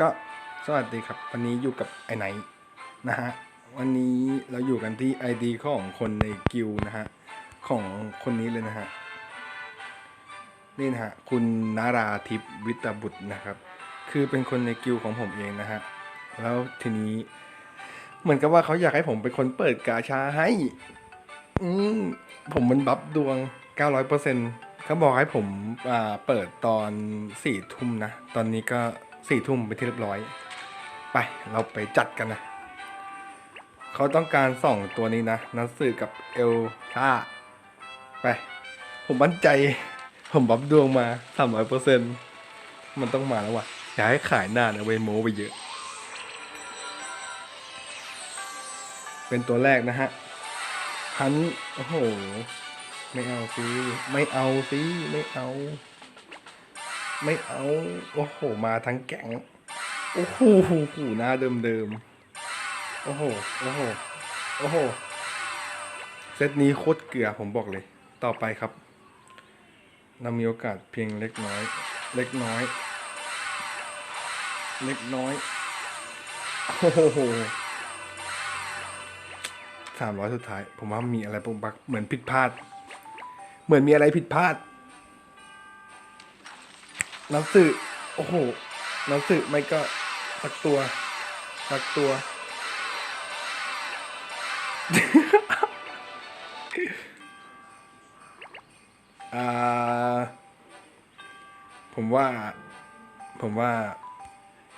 ก็สวัสดีครับ วันนี้อยู่กับไอไนนะฮะ วันนี้เราอยู่กันที่ ID ของคนในกิลนะฮะ ของคนนี้เลยนะฮะ นี่นะฮะ คุณนาราทิพย์วิตบุตรนะครับ คือเป็นคนในกิลของผมเองนะฮะ แล้วทีนี้เหมือนกับว่าเขาอยากให้ผมเป็นคนเปิดกาชาให้ อืมผมมันบัฟดวง 900%เขาบอกให้ผมเปิดตอนสี่ทุ่มนะ ตอนนี้ก็ สี่ทุ่มไปที่เรียบร้อย ไปเราไปจัดกันนะ เขาต้องการสองตัวนี้นะนัสสื่อกับเอลท่า ไป ผมมั่นใจ ผมบัฟดวงมา300%มันต้องมาแล้วว่ะ อย่าให้ขายหน้านะเวโมไปเยอะ เป็นตัวแรกนะฮะฮันโอ้โห ไม่เอาสิ ไม่เอาสิ ไม่เอา ไม่เอา โอ้โห มาทั้งแก๊งโอ้โหหูหน้าเดิมๆ โอ้โห โอ้โห โอ้โห เซตนี้โคตรเกลือผมบอกเลย ต่อไปครับเรามีโอกาสเพียงเล็กน้อย เล็กน้อย เล็กน้อย โอ้โหสามร้อยสุดท้าย ผมว่ามีอะไรปุ๊บปักเหมือนผิดพลาด เหมือนมีอะไรผิดพลาด น้ำสื่อโอ้โห น้ำสื่อไม่ก็สักตัวสักตัว อ่า ผมว่า ผมว่า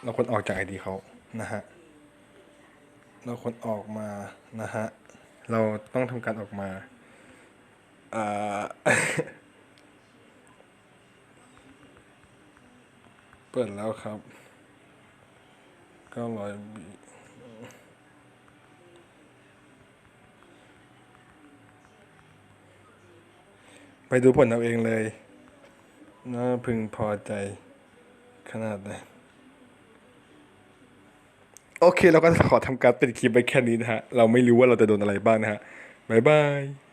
เราควรออกจากไอดีเขานะฮะ เราควรออกมานะฮะ เราต้องทำการออกมา อ่า ปิดแล้วครับเก้าร้อยบีไปดูผลเอาเองเลย น่าพึงพอใจขนาดไหนโอเคเราก็ขอทำการปิดคลิปไปแค่นี้นะฮะ เราไม่รู้ว่าเราจะโดนอะไรบ้างนะฮะ บ๊ายบาย